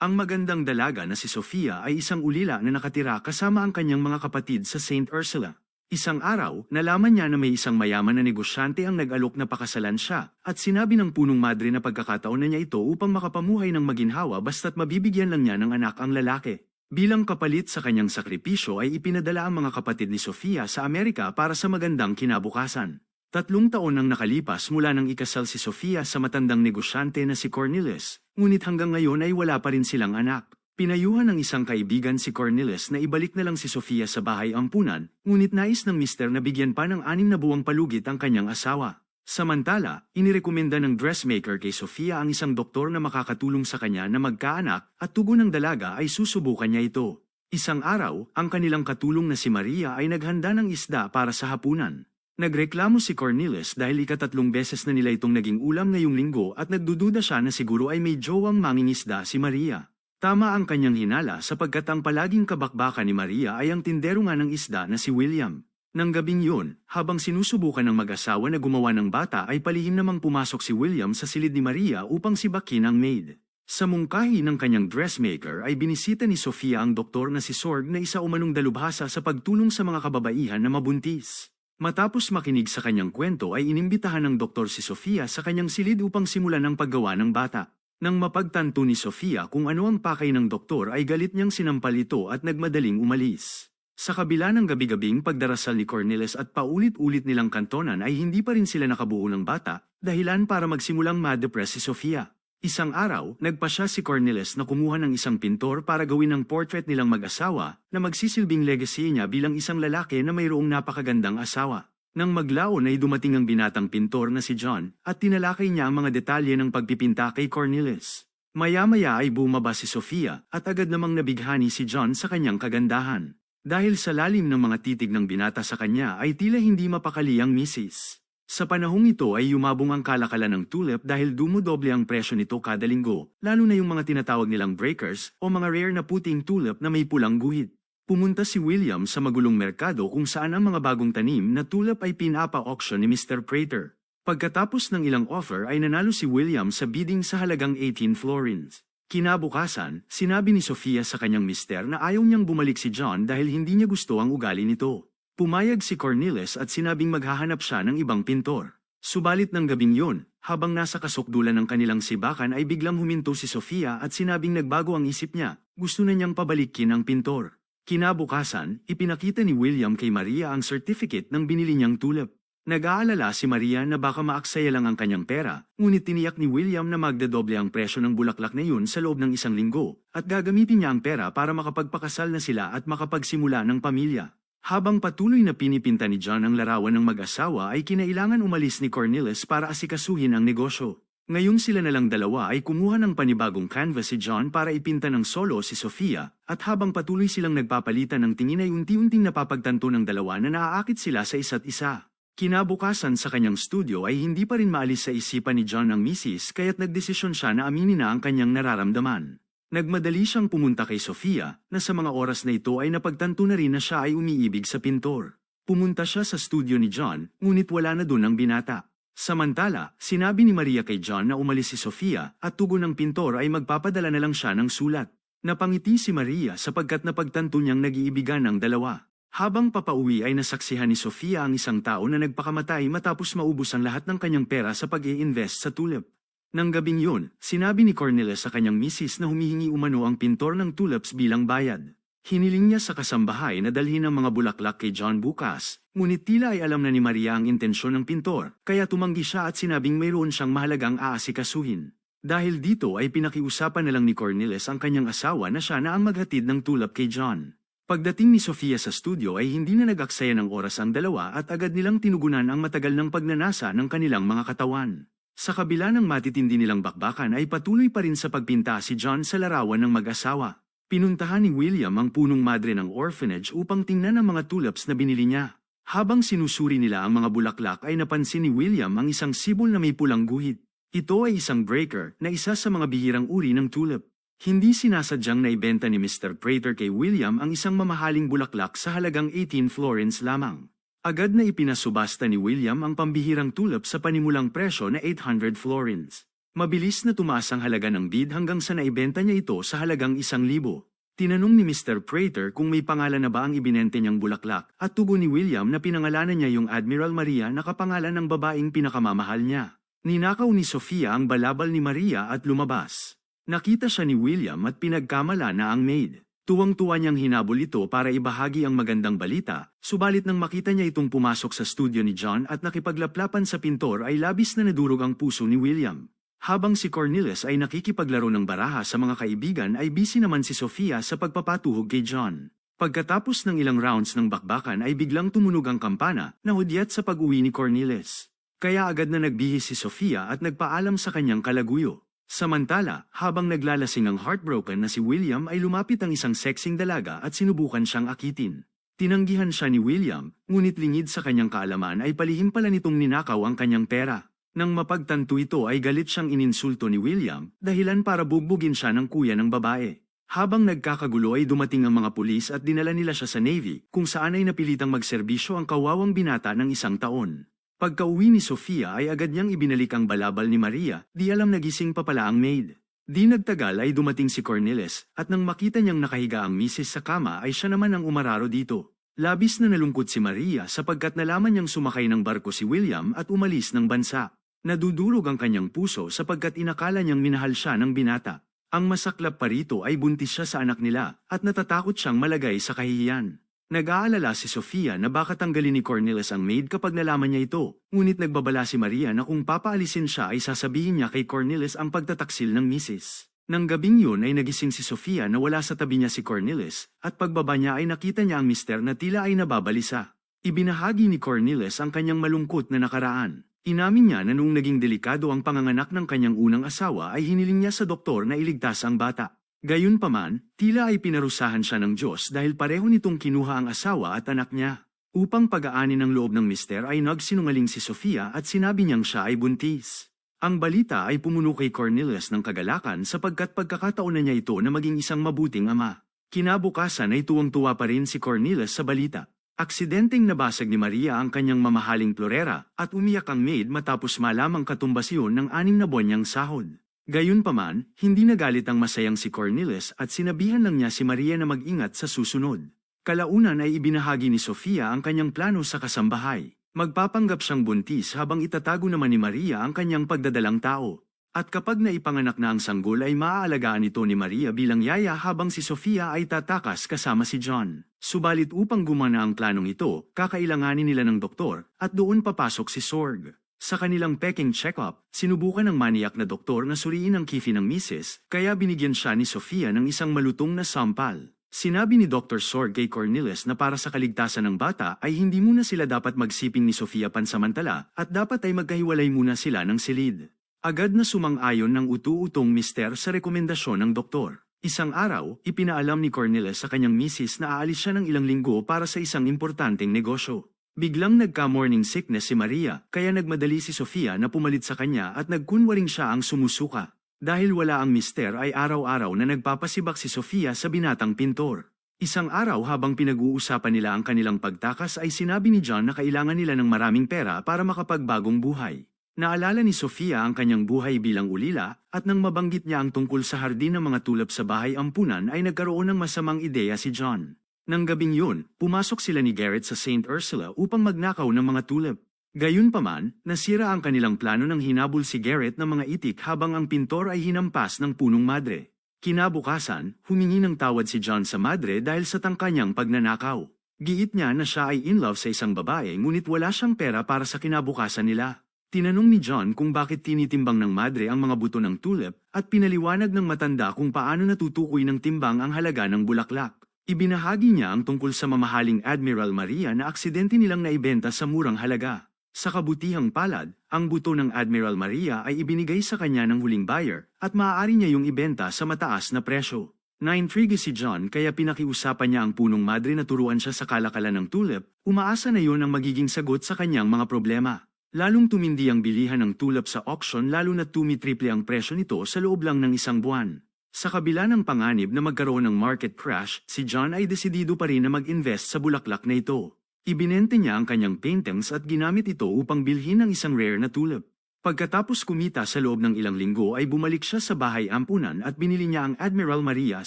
Ang magandang dalaga na si Sofia ay isang ulila na nakatira kasama ang kanyang mga kapatid sa St. Ursula. Isang araw, nalaman niya na may isang mayaman na negosyante ang nag-alok na pakasalan siya, at sinabi ng punong madre na pagkakataon na niya ito upang makapamuhay ng maginhawa basta't mabibigyan lang niya ng anak ang lalaki. Bilang kapalit sa kanyang sakripisyo ay ipinadala ang mga kapatid ni Sofia sa Amerika para sa magandang kinabukasan. Tatlong taon nang nakalipas mula nang ikasal si Sofia sa matandang negosyante na si Cornelis, ngunit hanggang ngayon ay wala pa rin silang anak. Pinayuhan ng isang kaibigan si Cornelis na ibalik na lang si Sofia sa bahay ampunan, ngunit nais ng mister na bigyan pa ng anim na buwang palugit ang kanyang asawa. Samantala, inirekomenda ng dressmaker kay Sofia ang isang doktor na makakatulong sa kanya na magkaanak at tugon ng dalaga ay susubukan niya ito. Isang araw, ang kanilang katulong na si Maria ay naghanda ng isda para sa hapunan. Nagreklamo si Cornelis dahil ikatatlong beses na nila itong naging ulam ngayong linggo at nagdududa siya na siguro ay may jowang mangingisda si Maria. Tama ang kanyang hinala sapagkat ang palaging kabakbaka ni Maria ay ang tindero nga ng isda na si William. Nang gabing yun, habang sinusubukan ng mag-asawa na gumawa ng bata ay palihim namang pumasok si William sa silid ni Maria upang sibakin ang maid. Sa mungkahi ng kanyang dressmaker ay binisita ni Sofia ang doktor na si Sorg na isa umanong dalubhasa sa pagtulong sa mga kababaihan na mabuntis. Matapos makinig sa kanyang kwento ay inimbitahan ng doktor si Sofia sa kanyang silid upang simulan ang paggawa ng bata. Nang mapagtanto ni Sofia kung ano ang pakay ng doktor ay galit niyang sinampal ito at nagmadaling umalis. Sa kabila ng gabi-gabing pagdarasal ni Cornelis at paulit-ulit nilang kantonan ay hindi pa rin sila nakabuo ng bata, dahilan para magsimulang ma-depress si Sofia. Isang araw, nagpa siya si Cornelis na kumuha ng isang pintor para gawin ang portrait nilang mag-asawa na magsisilbing legacy niya bilang isang lalaki na mayroong napakagandang asawa. Nang maglaon ay dumating ang binatang pintor na si John at tinalakay niya ang mga detalye ng pagpipinta kay Cornelis. Maya-maya ay bumaba si Sofia at agad namang nabighani si John sa kanyang kagandahan. Dahil sa lalim ng mga titig ng binata sa kanya ay tila hindi mapakali ang misis. Sa panahong ito ay yumabong ang kalakalan ng tulip dahil dumudoble ang presyo nito kada linggo, lalo na yung mga tinatawag nilang breakers o mga rare na puting tulip na may pulang guhit. Pumunta si William sa magulong merkado kung saan ang mga bagong tanim na tulip ay pinapa-auction ni Mr. Prater. Pagkatapos ng ilang offer ay nanalo si William sa bidding sa halagang 18 florins. Kinabukasan, sinabi ni Sofia sa kanyang mister na ayaw niyang bumalik si John dahil hindi niya gusto ang ugali nito. Pumayag si Cornelis at sinabing maghahanap siya ng ibang pintor. Subalit ng gabing yun, habang nasa kasukdulan ng kanilang sibakan ay biglang huminto si Sofia at sinabing nagbago ang isip niya, gusto na niyang pabalikin ang pintor. Kinabukasan, ipinakita ni William kay Maria ang certificate ng binili niyang tulip. Nag-aalala si Maria na baka maaksaya lang ang kanyang pera, ngunit tiniyak ni William na magdadoble ang presyo ng bulaklak na yun sa loob ng isang linggo, at gagamitin niya ang pera para makapagpakasal na sila at makapagsimula ng pamilya. Habang patuloy na pinipinta ni John ang larawan ng mag-asawa ay kinailangan umalis ni Cornelis para asikasuhin ang negosyo. Ngayong sila na lang dalawa ay kumuha ng panibagong canvas si John para ipinta ng solo si Sofia, at habang patuloy silang nagpapalitan ng tingin ay unti-unting napapagtanto ng dalawa na naaakit sila sa isa't isa. Kinabukasan sa kanyang studio ay hindi pa rin maalis sa isipan ni John ang misis kaya't nagdesisyon siya na aminin na ang kanyang nararamdaman. Nagmadali siyang pumunta kay Sofia, na sa mga oras na ito ay napagtanto na rin na siya ay umiibig sa pintor. Pumunta siya sa studio ni John, ngunit wala na doon ang binata. Samantala, sinabi ni Maria kay John na umalis si Sofia at tugon ng pintor ay magpapadala na lang siya ng sulat. Napangiti si Maria sapagkat napagtanto niyang nag-iibigan ang dalawa. Habang papauwi ay nasaksihan ni Sofia ang isang tao na nagpakamatay matapos maubos ang lahat ng kanyang pera sa pag invest sa tulip. Nang gabing yun, sinabi ni Cornelis sa kanyang misis na humihingi umano ang pintor ng tulips bilang bayad. Hiniling niya sa kasambahay na dalhin ang mga bulaklak kay John bukas, ngunit tila ay alam na ni Maria ang intensyon ng pintor, kaya tumanggi siya at sinabing mayroon siyang mahalagang aasikasuhin. Dahil dito ay pinakiusapan na lang ni Cornelis ang kanyang asawa na siya na ang maghatid ng tulap kay John. Pagdating ni Sofia sa studio ay hindi na nag-aksaya ng oras ang dalawa at agad nilang tinugunan ang matagal ng pagnanasa ng kanilang mga katawan. Sa kabila ng matitindi nilang bakbakan ay patuloy pa rin sa pagpinta si John sa larawan ng mag-asawa. Pinuntahan ni William ang punong madre ng orphanage upang tingnan ang mga tulips na binili niya. Habang sinusuri nila ang mga bulaklak ay napansin ni William ang isang sibol na may pulang guhit. Ito ay isang breaker na isa sa mga bihirang uri ng tulip. Hindi sinasadyang naibenta ni Mr. Prater kay William ang isang mamahaling bulaklak sa halagang 18 florins lamang. Agad na ipinasubasta ni William ang pambihirang tulip sa panimulang presyo na 800 florins. Mabilis na tumaas ang halaga ng bid hanggang sa naibenta niya ito sa halagang isang libo. Tinanong ni Mr. Prater kung may pangalan na ba ang ibinente niyang bulaklak at tugon ni William na pinangalanan niya yung Admiral Maria na kapangalan ng babaeng pinakamamahal niya. Ninakaw ni Sofia ang balabal ni Maria at lumabas. Nakita siya ni William at pinagkamala na ang maid. Tuwang-tuwa niyang hinabol ito para ibahagi ang magandang balita, subalit nang makita niya itong pumasok sa studio ni John at nakipaglaplapan sa pintor ay labis na nadurog ang puso ni William. Habang si Cornelius ay nakikipaglaro ng baraha sa mga kaibigan ay busy naman si Sofia sa pagpapatuhog kay John. Pagkatapos ng ilang rounds ng bakbakan ay biglang tumunog ang kampana na hudyat sa pag-uwi ni Cornelius. Kaya agad na nagbihis si Sofia at nagpaalam sa kanyang kalaguyo. Samantala, habang naglalasing ang heartbroken na si William ay lumapit ang isang sexing dalaga at sinubukan siyang akitin. Tinanggihan siya ni William, ngunit lingid sa kanyang kaalaman ay palihim pala nitong ninakaw ang kanyang pera. Nang mapagtanto ito ay galit siyang ininsulto ni William, dahilan para bugbugin siya ng kuya ng babae. Habang nagkakagulo ay dumating ang mga pulis at dinala nila siya sa Navy, kung saan ay napilitang magserbisyo ang kawawang binata ng isang taon. Pagka-uwi ni Sofia ay agad niyang ibinalik ang balabal ni Maria, di alam nagising pa pala ang maid. Di nagtagal ay dumating si Cornelis at nang makita niyang nakahiga ang misis sa kama ay siya naman ang umararo dito. Labis na nalungkot si Maria sapagkat nalaman niyang sumakay ng barko si William at umalis ng bansa. Nadudurog ang kanyang puso sapagkat inakala niyang minahal siya ng binata. Ang masaklap pa rito ay buntis siya sa anak nila at natatakot siyang malagay sa kahihiyan. Nag-aalala si Sofia na baka tanggalin ni Cornelis ang maid kapag nalaman niya ito, ngunit nagbabala si Maria na kung papaalisin siya ay sasabihin niya kay Cornelis ang pagtataksil ng misis. Nang gabing yun ay nagising si Sofia na wala sa tabi niya si Cornelis, at pagbaba niya ay nakita niya ang mister na tila ay nababalisa. Ibinahagi ni Cornelis ang kanyang malungkot na nakaraan. Inamin niya na noong naging delikado ang panganganak ng kanyang unang asawa ay hiniling niya sa doktor na iligtas ang bata. Gayunpaman, tila ay pinarusahan siya ng Diyos dahil pareho nitong kinuha ang asawa at anak niya. Upang pag-aani ng loob ng mister ay nagsinungaling si Sofia at sinabi niyang siya ay buntis. Ang balita ay pumuno kay Cornelius ng kagalakan sapagkat pagkakataon na niya ito na maging isang mabuting ama. Kinabukasan ay tuwang-tuwa pa rin si Cornelius sa balita. Aksidenteng nabasag ni Maria ang kanyang mamahaling florera at umiyak ang maid matapos malamang katumbasyon ng anim na buwan niyang sahod. Gayunpaman, hindi nagalit ang masayang si Cornelis at sinabihan lang niya si Maria na mag-ingat sa susunod. Kalaunan ay ibinahagi ni Sofia ang kanyang plano sa kasambahay. Magpapanggap siyang buntis habang itatago naman ni Maria ang kanyang pagdadalang tao. At kapag naipanganak na ang sanggol ay maaalagaan ito ni Maria bilang yaya habang si Sofia ay tatakas kasama si John. Subalit upang gumana ang planong ito, kakailanganin nila ng doktor at doon papasok si Sorg. Sa kanilang peking check-up, sinubukan ng maniak na doktor na suriin ang kifi ng misis, kaya binigyan siya ni Sofia ng isang malutong na sampal. Sinabi ni Dr. Sorg kay Cornelis na para sa kaligtasan ng bata ay hindi muna sila dapat magsiping ni Sofia pansamantala at dapat ay magkahiwalay muna sila ng silid. Agad na sumang-ayon ng utu-utong mister sa rekomendasyon ng doktor. Isang araw, ipinaalam ni Cornelis sa kanyang misis na aalis siya ng ilang linggo para sa isang importanteng negosyo. Biglang nagka-morning sickness si Maria, kaya nagmadali si Sofia na pumalit sa kanya at nagkunwaring siya ang sumusuka. Dahil wala ang mister ay araw-araw na nagpapasibak si Sofia sa binatang pintor. Isang araw habang pinag-uusapan nila ang kanilang pagtakas ay sinabi ni John na kailangan nila ng maraming pera para makapagbagong buhay. Naalala ni Sofia ang kanyang buhay bilang ulila at nang mabanggit niya ang tungkol sa hardin ng mga tulap sa bahay ampunan ay nagkaroon ng masamang ideya si John. Nang gabing yun, pumasok sila ni Garrett sa St. Ursula upang magnakaw ng mga tulip. Gayunpaman, nasira ang kanilang plano ng hinabol si Garrett ng mga itik habang ang pintor ay hinampas ng punong madre. Kinabukasan, humingi ng tawad si John sa madre dahil sa tangka niyang pagnanakaw. Giit niya na siya ay in love sa isang babae ngunit wala siyang pera para sa kinabukasan nila. Tinanong ni John kung bakit tinitimbang ng madre ang mga buto ng tulip at pinaliwanag ng matanda kung paano natutukoy ng timbang ang halaga ng bulaklak. Ibinahagi niya ang tungkol sa mamahaling Admiral Maria na aksidente nilang naibenta sa murang halaga. Sa kabutihang palad, ang buto ng Admiral Maria ay ibinigay sa kanya ng huling buyer at maaari niya yung ibenta sa mataas na presyo. Naintrigue si John kaya pinakiusapan niya ang punong madre na turuan siya sa kalakalan ng tulip, umaasa na yon ang magiging sagot sa kanyang mga problema. Lalong tumindi ang bilihan ng tulip sa auction lalo na tumitriple ang presyo nito sa loob lang ng isang buwan. Sa kabila ng panganib na magkaroon ng market crash, si John ay desidido pa rin na mag-invest sa bulaklak na ito. Ibinente niya ang kanyang paintings at ginamit ito upang bilhin ng isang rare na tulip. Pagkatapos kumita sa loob ng ilang linggo ay bumalik siya sa bahay ampunan at binili niya ang Admiral Maria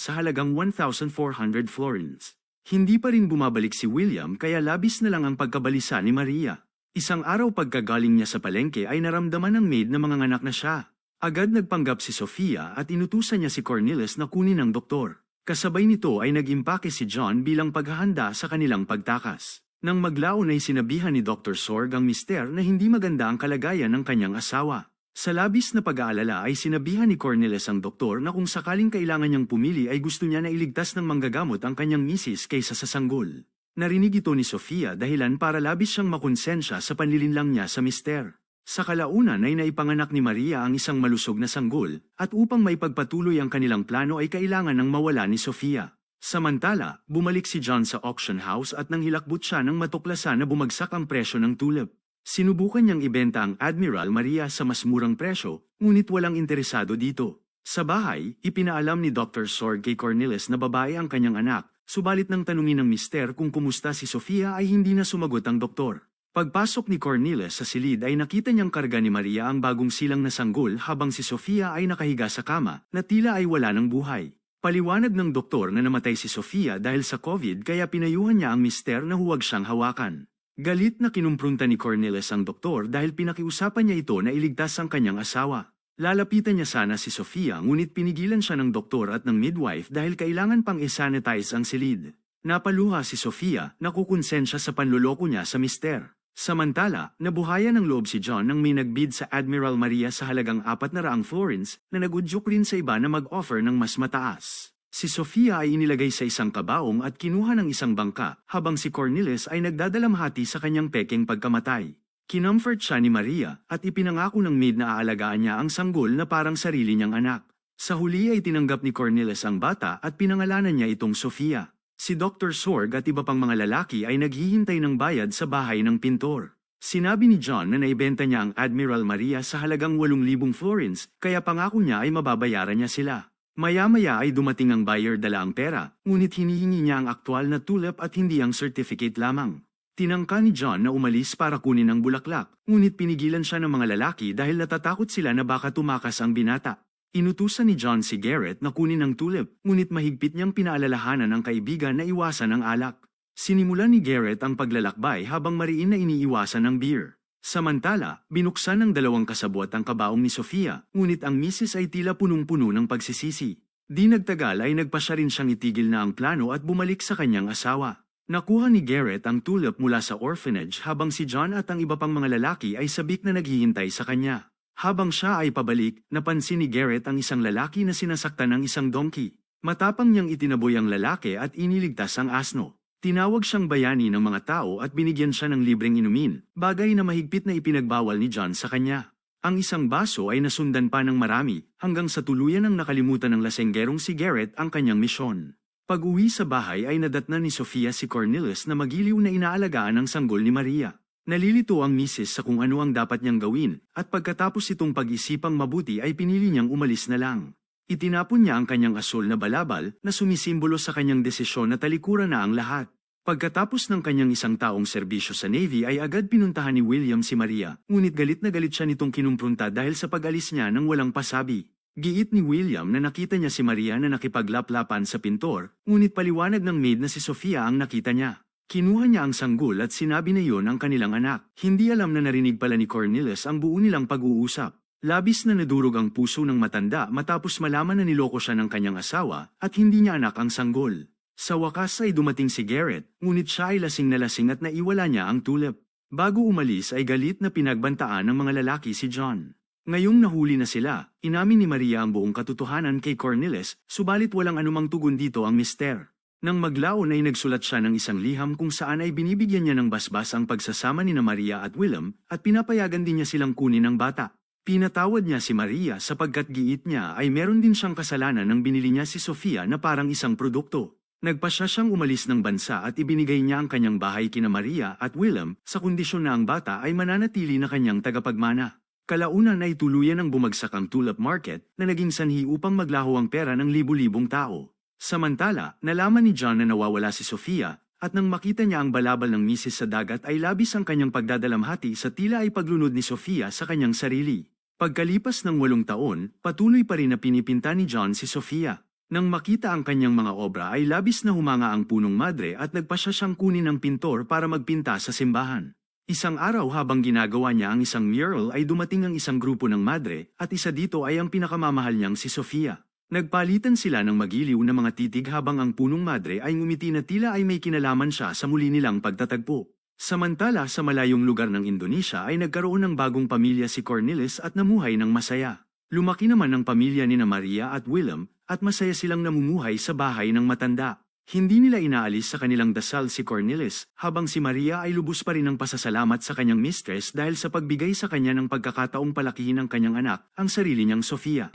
sa halagang 1,400 florins. Hindi pa rin bumabalik si William kaya labis na lang ang pagkabalisa ni Maria. Isang araw pagkagaling niya sa palengke ay naramdaman ng maid na mga anak na siya. Agad nagpanggap si Sofia at inutusan niya si Cornelis na kunin ng doktor. Kasabay nito ay nag-impake si John bilang paghahanda sa kanilang pagtakas. Nang maglaon ay sinabihan ni Dr. Sorg ang mister na hindi maganda ang kalagayan ng kanyang asawa. Sa labis na pag-aalala ay sinabihan ni Cornelis ang doktor na kung sakaling kailangan niyang pumili ay gusto niya na iligtas ng manggagamot ang kanyang misis kaysa sa sanggol. Narinig ito ni Sofia dahilan para labis siyang makonsensya sa panlilinlang niya sa mister. Sa kalaunan ay naipanganak ni Maria ang isang malusog na sanggol at upang maipagpatuloy ang kanilang plano ay kailangan ng mawala ni Sofia. Samantala, bumalik si John sa auction house at nang hilakbot siya ng matuklasan na bumagsak ang presyo ng tulip. Sinubukan niyang ibenta ang Admiral Maria sa mas murang presyo, ngunit walang interesado dito. Sa bahay, ipinaalam ni Dr. Sorg kay Cornelis na babae ang kanyang anak, subalit nang tanungin ng mister kung kumusta si Sofia ay hindi na sumagot ang doktor. Pagpasok ni Cornelis sa silid ay nakita niyang karga ni Maria ang bagong silang na sanggol habang si Sofia ay nakahiga sa kama na tila ay wala ng buhay. Paliwanag ng doktor na namatay si Sofia dahil sa COVID kaya pinayuhan niya ang mister na huwag siyang hawakan. Galit na kinumprunta ni Cornelis ang doktor dahil pinakiusapan niya ito na iligtas ang kanyang asawa. Lalapitan niya sana si Sofia ngunit pinigilan siya ng doktor at ng midwife dahil kailangan pang isanitize ang silid. Napaluha si Sofia na kukonsensya sa panluloko niya sa mister. Samantala, nabuhayan ng loob si John nang may nagbid sa Admiral Maria sa halagang 400 florins na nagudyok rin sa iba na mag-offer ng mas mataas. Si Sofia ay inilagay sa isang kabaong at kinuha ng isang bangka, habang si Cornelis ay nagdadalamhati sa kanyang peking pagkamatay. Kinomfort siya ni Maria at ipinangako ng maid na aalagaan niya ang sanggol na parang sarili niyang anak. Sa huli ay tinanggap ni Cornelis ang bata at pinangalanan niya itong Sofia. Si Dr. Sorg at iba pang mga lalaki ay naghihintay ng bayad sa bahay ng pintor. Sinabi ni John na naibenta niya ang Admiral Maria sa halagang 8,000 florins, kaya pangako niya ay mababayaran niya sila. Maya-maya ay dumating ang buyer dala ang pera, ngunit hinihingi niya ang aktwal na tulip at hindi ang certificate lamang. Tinangka ni John na umalis para kunin ang bulaklak, ngunit pinigilan siya ng mga lalaki dahil natatakot sila na baka tumakas ang binata. Inutusan ni John si Garrett na kunin ang tulip, ngunit mahigpit niyang pinaalalahanan ng kaibigan na iwasan ang alak. Sinimulan ni Garrett ang paglalakbay habang mariin na iniiwasan ng beer. Samantala, binuksan ng dalawang kasabwat ang kabaong ni Sofia, ngunit ang misis ay tila punong-puno ng pagsisisi. Di nagtagal ay nagpa siya rin siyang itigil na ang plano at bumalik sa kanyang asawa. Nakuha ni Garrett ang tulip mula sa orphanage habang si John at ang iba pang mga lalaki ay sabik na naghihintay sa kanya. Habang siya ay pabalik, napansin ni Garrett ang isang lalaki na sinasaktan ng isang donkey. Matapang niyang itinaboy ang lalaki at iniligtas ang asno. Tinawag siyang bayani ng mga tao at binigyan siya ng libreng inumin, bagay na mahigpit na ipinagbawal ni John sa kanya. Ang isang baso ay nasundan pa ng marami, hanggang sa tuluyan ang nakalimutan ng lasenggerong si Garrett ang kanyang misyon. Pag-uwi sa bahay ay nadatna ni Sofia si Cornelius na magiliw na inaalagaan ang sanggol ni Maria. Nalilito ang misis sa kung ano ang dapat niyang gawin, at pagkatapos itong pag-isipang mabuti ay pinili niyang umalis na lang. Itinapon niya ang kanyang asul na balabal na sumisimbolo sa kanyang desisyon na talikuran na ang lahat. Pagkatapos ng kanyang isang taong serbisyo sa Navy ay agad pinuntahan ni William si Maria, ngunit galit na galit siya nitong kinumprunta dahil sa pag-alis niya nang walang pasabi. Giit ni William na nakita niya si Maria na nakipaglaplapan sa pintor, ngunit paliwanag ng maid na si Sofia ang nakita niya. Kinuha niya ang sanggol at sinabi na iyon ang kanilang anak. Hindi alam na narinig pala ni Cornelius ang buo nilang pag-uusap. Labis na nadurog ang puso ng matanda matapos malaman na niloko siya ng kanyang asawa at hindi niya anak ang sanggol. Sa wakas ay dumating si Garrett, ngunit siya ay lasing na lasing at naiwala niya ang tulip. Bago umalis ay galit na pinagbantaan ng mga lalaki si John. Ngayong nahuli na sila, inamin ni Maria ang buong katotohanan kay Cornelis, subalit walang anumang tugon dito ang mister. Nang maglaon ay nagsulat siya ng isang liham kung saan ay binibigyan niya ng basbas ang pagsasama ni na Maria at Willem at pinapayagan din niya silang kunin ang bata. Pinatawad niya si Maria sapagkat giit niya ay meron din siyang kasalanan nang binili niya si Sofia na parang isang produkto. Nagpasya siyang umalis ng bansa at ibinigay niya ang kanyang bahay kina Maria at Willem sa kondisyon na ang bata ay mananatili na kanyang tagapagmana. Kalaunan ay tuluyan ang bumagsak ang tulip market na naging sanhi upang maglaho ang pera ng libu-libong tao. Samantala, nalaman ni John na nawawala si Sofia At nang makita niya ang balabal ng misis sa dagat ay labis ang kanyang pagdadalamhati sa tila ay paglunod ni Sofia sa kanyang sarili. Pagkalipas ng walong taon, patuloy pa rin na pinipinta ni John si Sofia. Nang makita ang kanyang mga obra ay labis na humanga ang punong madre at nagpasya siyang kunin ng pintor para magpinta sa simbahan. Isang araw habang ginagawa niya ang isang mural ay dumating ang isang grupo ng madre at isa dito ay ang pinakamamahal niyang si Sofia. Nagpalitan sila ng magiliw na mga titig habang ang punong madre ay ngumiti na tila ay may kinalaman siya sa muli nilang pagtatagpo. Samantala sa malayong lugar ng Indonesia ay nagkaroon ng bagong pamilya si Cornelis at namuhay ng masaya. Lumaki naman ang pamilya ni na Maria at Willem at masaya silang namumuhay sa bahay ng matanda. Hindi nila inaalis sa kanilang dasal si Cornelis habang si Maria ay lubos pa rin ng pasasalamat sa kanyang mistress dahil sa pagbigay sa kanya ng pagkakataong palakihin ng kanyang anak, ang sarili niyang Sofia.